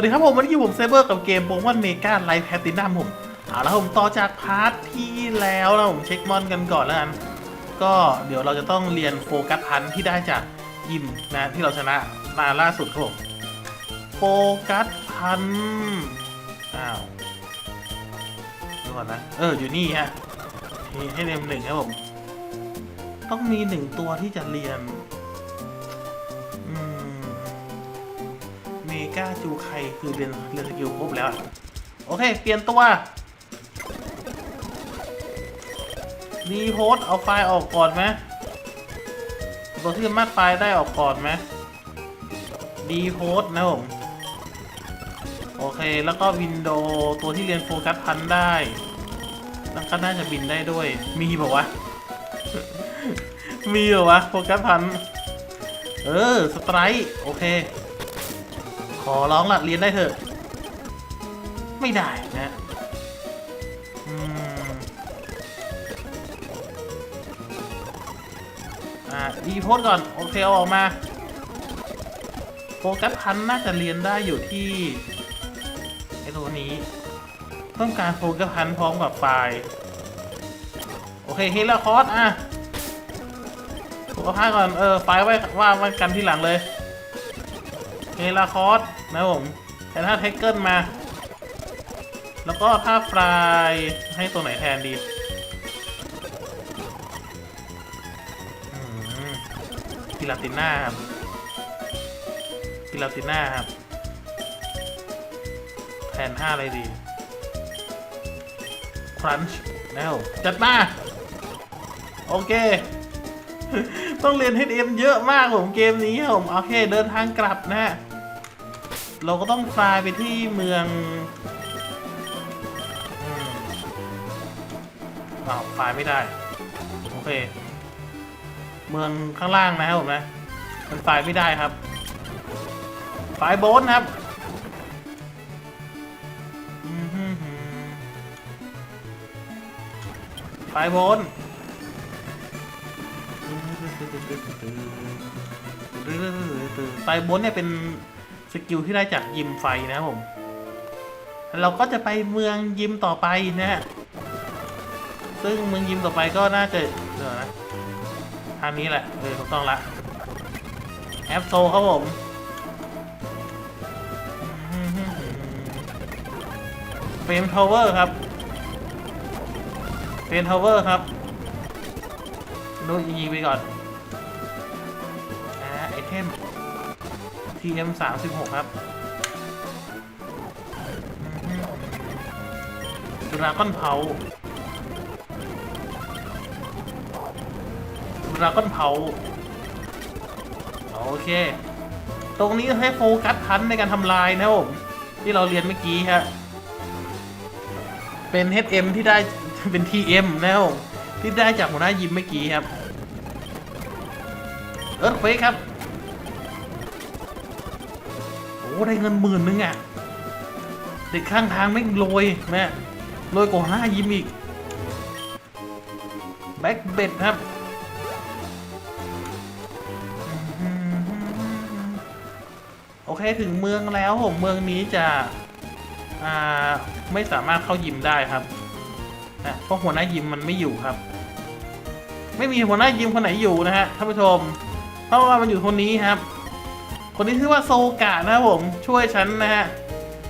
สวัสดีครับผมวันนี้ผมเซเบอร์กับเกมโปเกมอนเมกาไลฟ์แพตตินัมผมเอาละผมต่อจากพาร์ทที่แล้วนะผมเช็คมอนกันก่อนแล้วกันก็เดี๋ยวเราจะต้องเรียนโฟกัสพันที่ได้จากยิมนะที่เราชนะมาล่าสุดครับผมโฟกัสพันอ้าวดูก่อนนะเอออยู่นี่ฮะให้เรียนหนึ่งครับผมต้องมีหนึ่งตัวที่จะเรียน กาจูไคคือเรียนเรียนสกิลครบแล้ว โอเค เปลี่ยนตัวรีโพสเอาไฟล์ออกก่อนไหมตัวที่มารถไฟล์ได้ออกก่อนไหมดีโพสนะผม โอเค แล้วก็วินโดว์ตัวที่เรียนโฟกัสพันได้แล้วก็น่าจะบินได้ด้วย มีบอกวะมีเหรอวะโฟกัสพัน เออ สไตร์ โอเค อร้องละเรียนได้เถอะ ไม่ได้นะอ่าดีโพสก่อน โอเคเอาออกมาโฟกัสพันน่าจะเรียนได้อยู่ที่ไอตัวนี้ ต้องการโฟกัสพันพร้อมกับไฟล์โอเคเฮลาคอร์สอะสุขภาพก่อน เออไฟล์ไว้ว่าไว้กันที่หลังเลยเฮลาคอส นะผมแต่ถ้าเทคเกิลมา แล้วก็ถ้าฟลายให้ตัวไหนแทนดีกิลาติน่าครับกิลาติน่าครับ แทนห้าอะไรดี ครันช์แล้วจัดมา โอเค ต้องเรียน HM เยอะมากผมเกมนี้ผม โอเค เดินทางกลับนะฮะ เราก็ต้องฟลายไปที่เมืองเอ้าวฟลายไม่ได้ โอเค เมืองข้างล่างนะครับผมนะ มันฟลายไม่ได้ครับฟลายโบนครับอืมฮึ่มฮึ่มฟลายโบนไฟบนเนี่ยเป็น สกิลที่ได้จากยิมไฟนะครับผม เราก็จะไปเมืองยิมต่อไปนะฮะ ซึ่งเมืองยิมต่อไปก็น่าจะเดี๋ยวนะทางนี้แหละเออถูกต้องละแอปโซครับผมเฟรมทาวเวอร์ครับเฟรมทาวเวอร์ครับดูยิงไปก่อน TM36 ครับดราก้อนเผาดราก้อนเผาโอเค ตรงนี้ให้โฟกัสทันในการทำลายนะผมที่เราเรียนเมื่อกี้ฮะเป็น HM ที่ได้เป็น TM นะครับที่ได้จากหัวหน้ายิมเมื่อกี้ครับ เอิร์ธเฟครับ ได้เงินหมื่นนึงอะเด็กข้างทางไม่โรยแม่โรยกว่าหัวหน้ายิมอีก แบ็กเบ็ดครับโอเคถึงเมืองแล้วผมเมืองนี้จะอ่าไม่สามารถเข้ายิมได้ครับนะเพราะหัวหน้ายิมมันไม่อยู่ครับ ไม่มีหัวหน้ายิมคนไหนอยู่นะฮะท่านผู้ชม เพราะว่ามันอยู่คนนี้ครับ คนนี้ชื่อว่าโซกะนะครับผม ช่วยฉันนะฮะ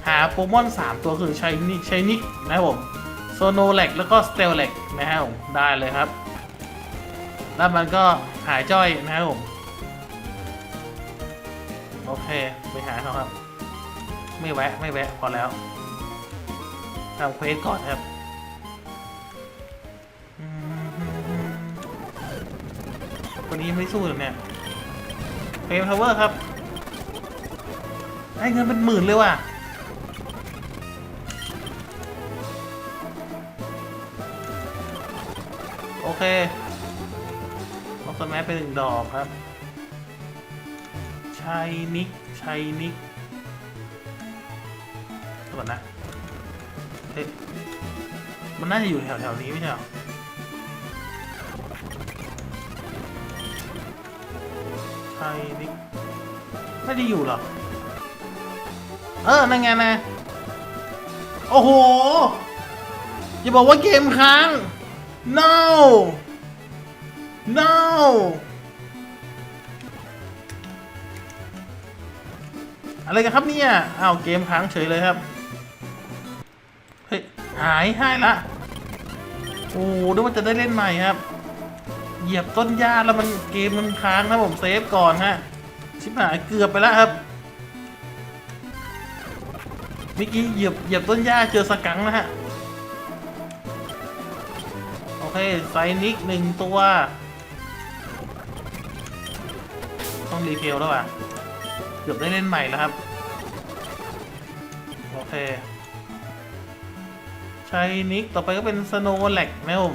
หาโปเกมอน 3 ตัวคือชัยนิชัยนิกนะครับผม โซโนแลกแล้วก็สเตลแลกนะครับผม ได้เลยครับ แล้วมันก็หายจ้อยนะครับผม โอเค ไปหาเขาครับ ไม่แวะ ไม่แวะ พอแล้วทำเควสก่อนครับคนนี้ไม่สู้เลยเนี่ยเฟรมทาวเวอร์ครับ ได้เงินเป็นหมื่นเลยว่ะโอเคเอาสแมัไปหนึ่งดอกครับชัยนิกชัยนิกก่อนนะเฮ้ยมันน่าจะอยู่แถวๆนี้ไม่ใช่เหรอชัยนิกไม่ได้อยู่หรอ เออนั่นไงนะโอ้โห อย่าบอกว่าเกมค้าง no no อะไรกันครับเนี่ยอ้าวเกมค้างเฉยเลยครับ เฮ้ย หายให้ละโอ้ดูว่าจะได้เล่นใหม่ครับ เหยียบต้นหญ้าแล้วมันเกมมันค้างนะผมเซฟก่อนฮะ ชิบหายเกือบไปแล้วครับ มื่อกี้เหยียบเหยียบต้นหญ้าเจอสกังค์นะฮะ โอเคไซนิกหนึ่งตัว ต้องรีเพลแล้วอะ เกือบได้เล่นใหม่แล้วครับ โอเคชายนิกต่อไปก็เป็นสโนว์แลกนะผม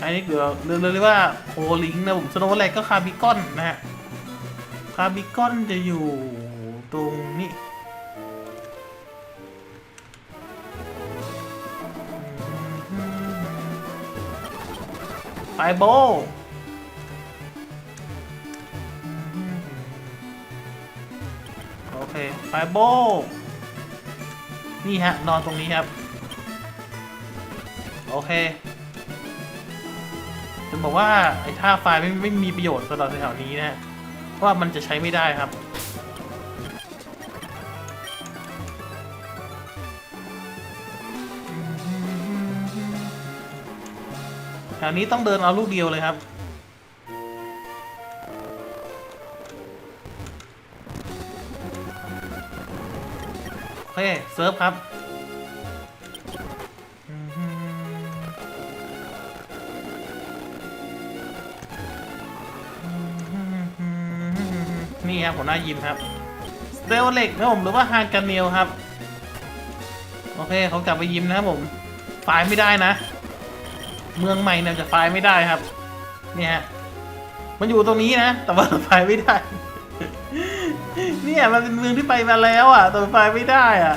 อันนี้เดี๋ยวเรียกเรียกว่าโคลิงนะผมสโนว์แลกก็คาร์บิคอนนะฮะาบิคอนจะอยู่ตรงนี้ไฟโบโอเคไฟโบนี่ฮะ นอนตรงนี้ครับ โอเค จะบอกว่า ไอ้ท่าไฟไม่ไม่มีประโยชน์สำหรับแถวนี้นะฮะ ว่ามันจะใช้ไม่ได้ครับ แถวนี้ต้องเดินเอาลูกเดียวเลยครับ โอเคเซิร์ฟครับ นี่ครับหัวหน้ายิมครับสเตลเล็กนะผมหรือว่าฮานการเนลครับ โอเคเขากลับไปยิมนะครับผมไฟไม่ได้นะ เมืองใหม่เนี่ยจะไฟไม่ได้ครับเนี่ยฮะมันอยู่ตรงนี้นะ แต่ว่าไฟไม่ได้ เนี่ยมันเป็นเมืองที่ไปมาแล้วอะแต่ไฟไม่ได้อะ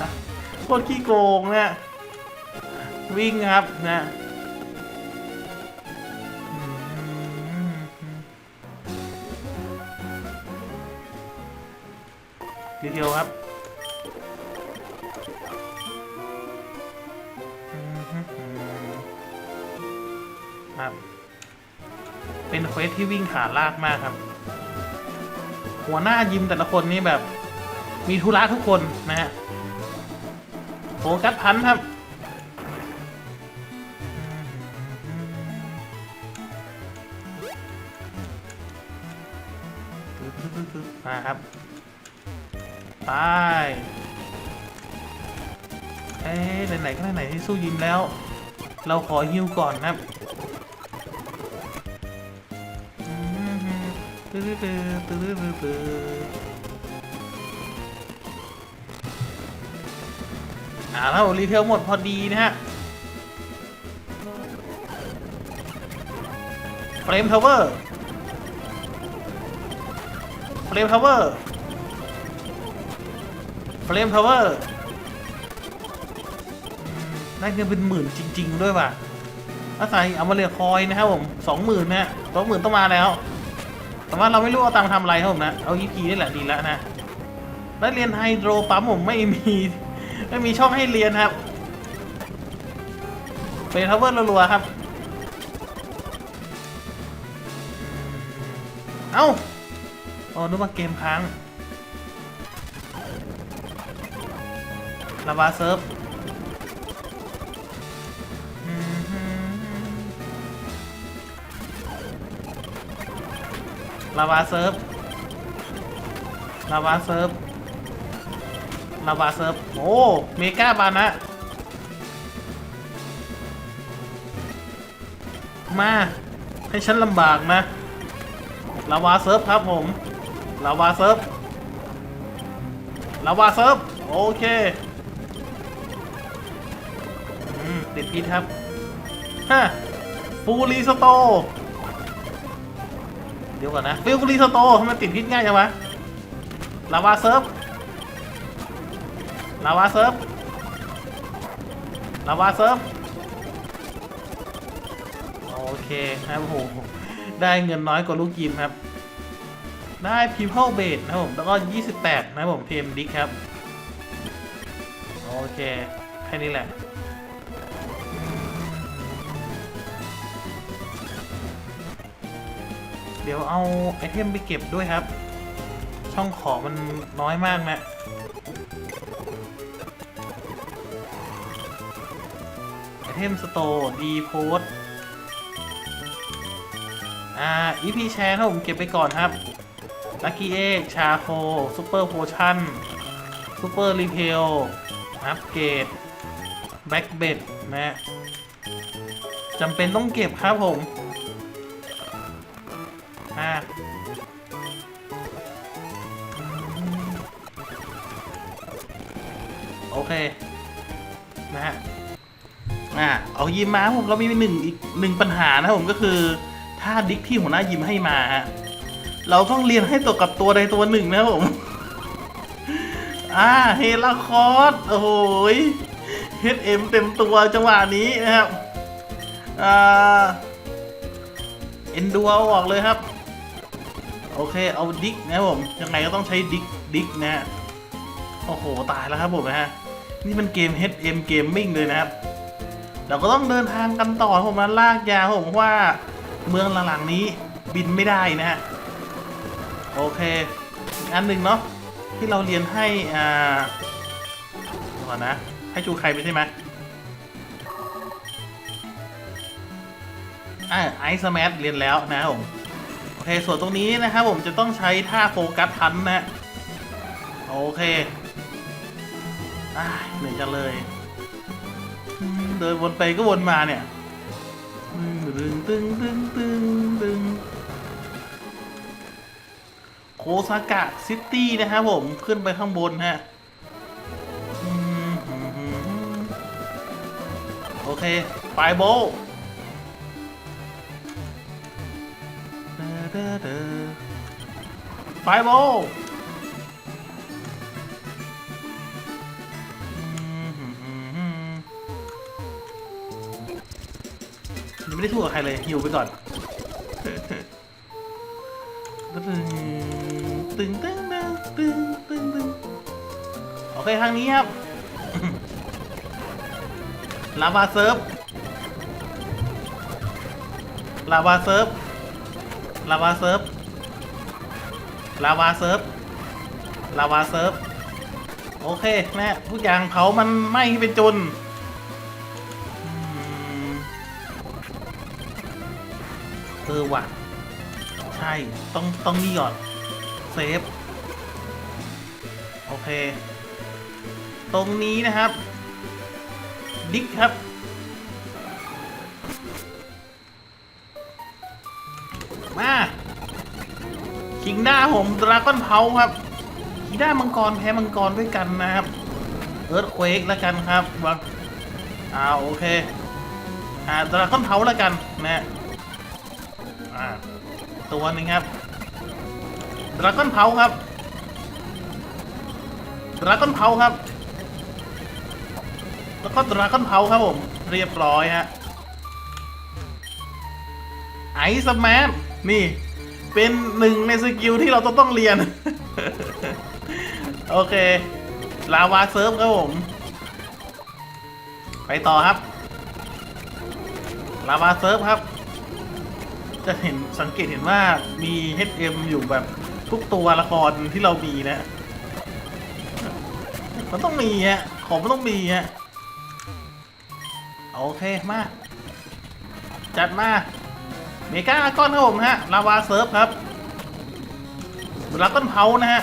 โคตรขี้โกงเนี่ยวิ่งครับนะ ดีเทลครับครับ เป็นเควสที่วิ่งขาลากมากครับ หัวหน้ายิมแต่ละคนนี่แบบ มีธุระทุกคนนะฮะโฟกัสพันธ์ครับมาครับ ไปเอ๊ะไหนๆก็ไหนๆที่สู้ยิมแล้ว เราขอฮิวก่อนนะครับตื้อตื้อตื้อตื้อตื้ออ่าแล้วรีเทลหมดพอดีนะฮะเฟรมทาวเวอร์เฟรมทาวเวอร์ เฟรมทาวเวอร์ได้เงินเป็นหมื่นจริง ๆ ด้วยว่ะอาศัยเอามาเรียคอยนะครับผมสองหมื่นนะสองหมื่นต้องมาแล้ว แต่ว่าเราไม่รู้เอาตังค์ทำอะไรครับผมนะ เอา EP นี่แหละดีแล้วนะ แล้วเรียนไฮโดรปั๊มผมไม่มีไม่มีช่องให้เรียนครับเป็นทัพเวอร์รัวๆครับ เอ้าอ๋อนึกว่าเกมค้าง ลาวาเซิร์ฟลาวาเซิร์ฟลาวาเซิร์ฟลาวาเซิร์ฟโอ้ เมกาบานะ มา ให้ฉันลำบากนะลาวาเซิร์ฟครับผมลาวาเซิร์ฟลาวาเซิร์ฟโอเค ติดพิษครับฮะฟูรีสโต เดี๋ยวก่อนนะฟิลกุลีสโตทำไมติดพิษง่ายจังวะลาวาเซิร์ฟลาวาเซิร์ฟลาวาเซิร์ฟโอเคครับโอ้โหได้เงินน้อยกว่าลูกยิมครับ ได้ People Base นะครับผม แล้วก็ 28 นะครับผม TM Dick ครับ โอเค แค่นี้แหละ เดี๋ยวเอาไอเทมไปเก็บด้วยครับ ช่องของมันน้อยมากนะไอเทมสโตร์ดีโพสอ่า EP แชร์ครับผมเก็บไปก่อนครับลัคกี้เอ็กชาโคซูเปอร์โพชั่นซูเปอร์รีเพลอัปเกรดแบ็กเบดนะจำเป็นต้องเก็บครับผม เค นะฮะอ่าเอายิมมาผมเรามีหนึ่งอีกหนึ่งปัญหานะผมก็คือถ้าดิกที่หัวหน้ายิมให้มาฮะเราต้องเรียนให้ตัวกับตัวใดตัวหนึ่งนะครับผม อ่าเฮลาคอสโอ้โหเฮดเอ็มเต็มตัวจังหวะนี้นะครับ อ่า เอ็นดูเอาออกเลยครับ โอเคเอาดิกนะครับผม ยังไงก็ต้องใช้ดิกดิกนะฮะ โอ้โห ตายแล้วครับผมนะฮะ นี่มันเกม HM Gaming เลยนะครับ เราก็ต้องเดินทางกันต่อผมนะลากยาวผมว่าเมืองหลังๆนี้บินไม่ได้นะฮะ โอเคอีกอันหนึ่งเนาะที่เราเรียนให้อ่าก่อนนะ ให้ชูใครไปใช่ไหมอ่าไอซ์แมทเรียนแล้วนะครับผมโอเค ส่วนตรงนี้นะครับผมจะต้องใช้ท่าโฟกัสพันนะ โอเค อ้ายเหนื่อยจังเลยอืมเดินวนไปก็วนมาเนี่ยอืมตึงตึงตึงตึงตึงโคซากะซิตี้นะครับผมขึ้นไปข้างบนฮะอืมอืมอืมอืมโอเคไฟโบว์เด้อเด้อเด้อไฟโบ ไม่ได้พูดกับใครเลยหิวไปก่อนตึงตึงตึงตึงตึงตึงโอเคทางนี้ครับลาวาเซิร์ฟลาวาเซิร์ฟลาวาเซิร์ฟลาวาเซิร์ฟลาวาเซิร์ฟโอเคแม่ทุกอย่างเผามันไหม้เป็นจุน ออว่ะ ใช่ ต้อง ต้องนี่ก่อน เซฟ โอเค ตรงนี้นะครับ ดิกครับ มาคิงด้าผมดราก้อนเผาครับคิงด้ามังกรแพ้มังกรด้วยกันนะครับ เอิร์ธเควกแล้วกันครับวางอ่าโอเค อ่าดราก้อนเผาแล้วกันนะ อ่าตัวหนึ่งครับดราก้อนเผาครับดราก้อนเผาครับ แล้วก็ดราก้อนเผาครับผม เรียบร้อยฮะไอซ์แมนนี่ เป็นหนึ่งในสกิลที่เราต้องต้องเรียน โอเค ลาวาเซิร์ฟครับผม ไปต่อครับ ลาวาเซิร์ฟครับ จะเห็นสังเกตเห็นว่ามี HM อยู่แบบทุกตัวละครที่เรามีนะ มันต้องมีฮะ ของมันต้องมีฮะ โอเค มา จัดมา เมกาก้อนครับผมฮะ ลาวาเซิร์ฟครับดราก้อนเผานะฮะ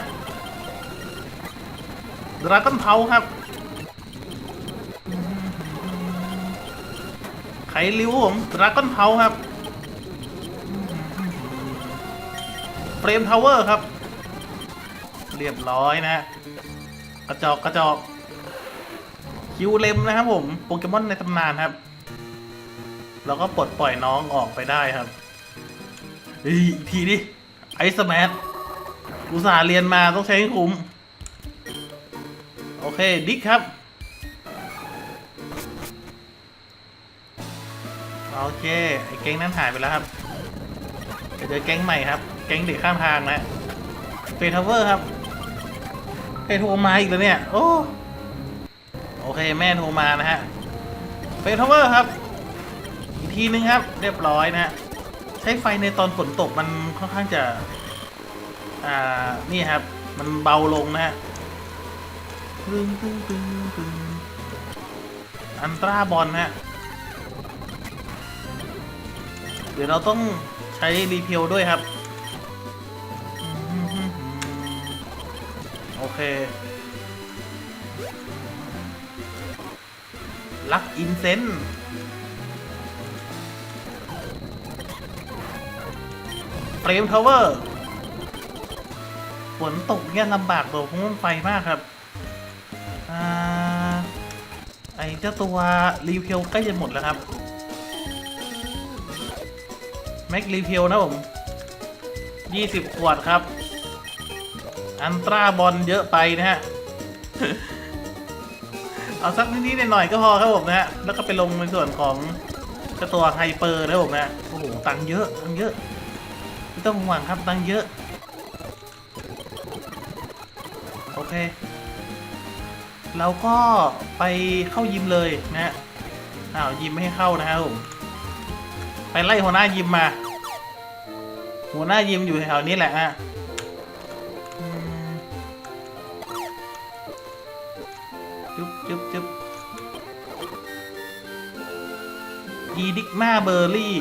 ดราก้อนเผาครับ ไขริ้วผมดราก้อนเผาครับ มทาวเวอร์ครับ เรียบร้อยนะกระจอกกระจอกคิวเลมนะครับผมโปเกมอนในตำนานครับ เราก็ปลดปล่อยน้องออกไปได้ครับอีกทีดิไอซ์แมทอุตส่าห์เรียนมาต้องใช้ให้คุ้ม โอเคดิกครับโอเคไอ้แก๊งนั้นหายไปแล้วครับเดี๋ยวเจอแก๊งใหม่ครับ ก๊งเด็กข้ามทางนะเฟทเวอร์ครับใครโทรมาอีกแล้วเนี่ย โอ้โอเคแม่โทรมานะฮะเฟทเวอร์ครับ อีกทีนึงครับ เรียบร้อยนะฮะใช้ไฟในตอนฝนตกมันค่อนข้างจะ อ่า นี่ครับ มันเบาลงนะฮะตึงตึงตึงตึงอันตราบอลนะฮะ เดี๋ยวเราต้องใช้รีเพลด้วยครับ ลักอินเซนเฟรมทาวเวอร์ฝนตกเนี่ยลำบากตัวพวกไฟมากครับอ่าไอเจ้าตัวรีเพลใกล้จะหมดแล้วครับ แม็กรีเพลนะผม20ขวดครับ อันตราบอลเยอะไปนะฮะ เอาสักนิดๆหน่อยๆก็พอครับผมนะฮะ แล้วก็ไปลงในส่วนของเจ้าตัวไฮเปอร์นะครับผมนะ โอ้โห ตังค์เยอะ ตังค์เยอะ ไม่ต้องห่วงครับ ตังค์เยอะ โอเค เราก็ไปเข้ายิมเลยนะฮะ อ้าว ยิมไม่ให้เข้านะครับผม ไปไล่หัวหน้ายิมมา หัวหน้ายิมอยู่แถวนี้แหละฮะ มาเบอร์รี่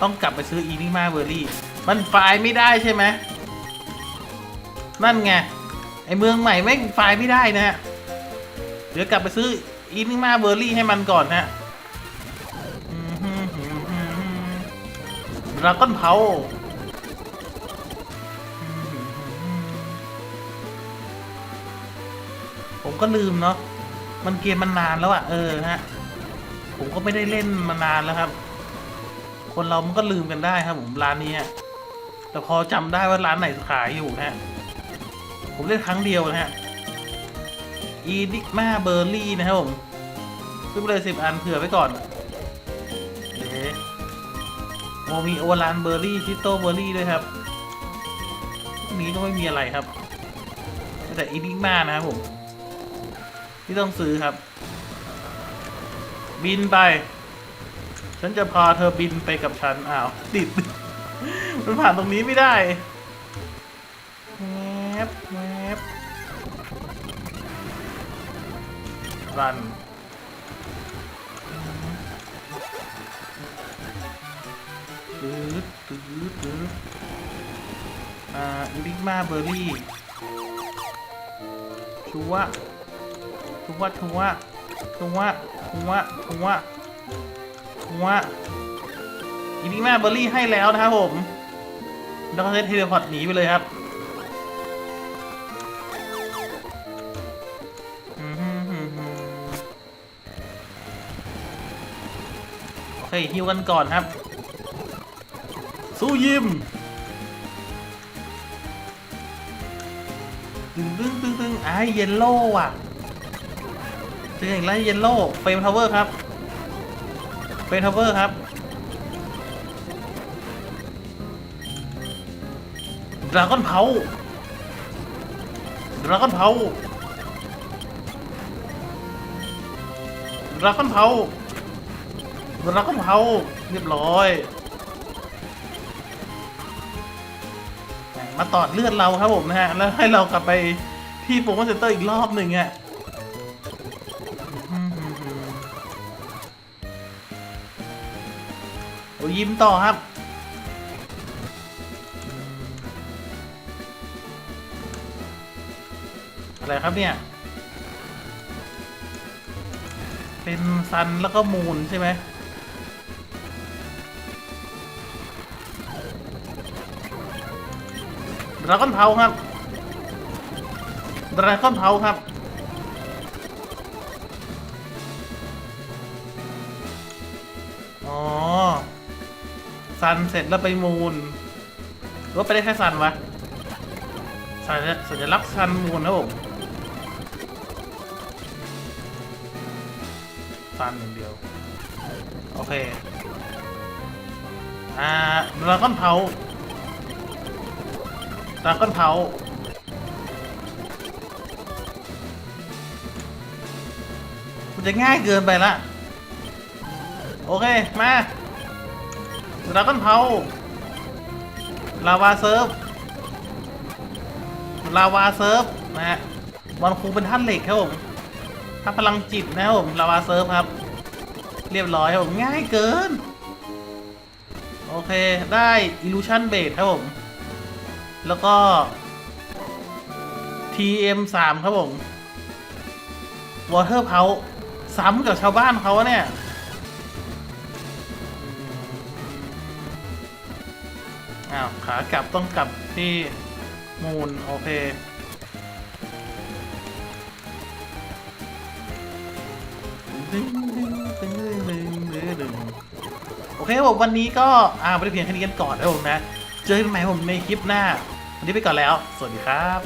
ต้องกลับไปซื้ออีดิมาเบอร์รี่ มันไฟไม่ได้ใช่ไหม นั่นไง ไอเมืองใหม่แม่ไฟไม่ได้นะฮะ เดี๋ยวกลับไปซื้ออีนิมาเบอร์รี่ให้มันก่อนนะดราก้อนเผา ผมก็ลืมเนาะมันเกมมันนานแล้วอะเออฮะผมก็ไม่ได้เล่นมานานแล้วครับ คนเรามันก็ลืมกันได้ครับ ผมร้านนี้อะแต่พอจำได้ว่าร้านไหนขายอยู่นะฮะผมเล่นครั้งเดียวนะฮะอีดิกมาเบอร์รี่นะครับผมซื้อไปเลยสิบอันเผื่อไว้ก่อนเอ๊โมมีโอลานเบอร์รี่ชิโตเบอร์รี่ด้วยครับนี้ก็ไม่มีอะไรครับ แต่อีดิกมานะครับผม ที่ต้องซื้อครับ บินไป ฉันจะพาเธอบินไปกับฉันอ้าว ติด มันผ่านตรงนี้ไม่ได้แวบแวบรันตืดตืดตืดอ่าลิกมาเบอร์รี่ชัว ชัวชัวชัวชัวชัวชัวอีลิกมาเบอร์รี่ให้แล้วนะครับผมแล้วก็ใช้เทเลพอร์ตหนีไปเลยครับโอเคฮิวกันก่อนครับ สู้ยิมตึงตึงตึงตึงไอ้เยลโล่ว่ะ เจออีกแล้วเยลโล่เฟรมทาวเวอร์ครับเฟรมทาวเวอร์ครับดราก้อนเผาดราก้อนเผาดราก้อนเผาดราก้อนเผาเรียบร้อย มาตอดเลือดเราครับผมนะฮะ แล้วให้เรากลับไปที่โปรโมชั่นเตอร์อีกรอบหนึ่งอะ ยิ้มต่อครับ อะไรครับเนี่ย เป็นซันแล้วก็มูนใช่ไหมดราก้อนเผาครับดราก้อนเผาครับ ซันเสร็จแล้วไปมูนหรือว่าไปได้แค่ซันวะสัญสัญลักษณ์ซันมูนนะผมซันอย่างเดียว โอเค อ่าดราก้อนเผาดราก้อนเผามันจะง่ายเกินไปละ โอเค มา ดราก้อนเผาลาวาเซิร์ฟลาวาเซิร์ฟนะฮะบอลคูเป็นท่านเหล็กครับผมท่าพลังจิตนะครับผมลาวาเซิร์ฟครับ เรียบร้อยครับผมง่ายเกิน โอเคได้ Illusion Base ครับผม แล้วก็ TM3 ครับผม Water p o u ซ้ำกับชาวบ้านเขาเนี่ย อ้าวขากลับต้องกลับที่มูลโอเคโอเคผมวันนี้ก็อ่าไปเพียงแค่นี้กันก่อนนะผมนะ เจอกันใหม่ผมในคลิปหน้า วันนี้ไปก่อนแล้ว สวัสดีครับ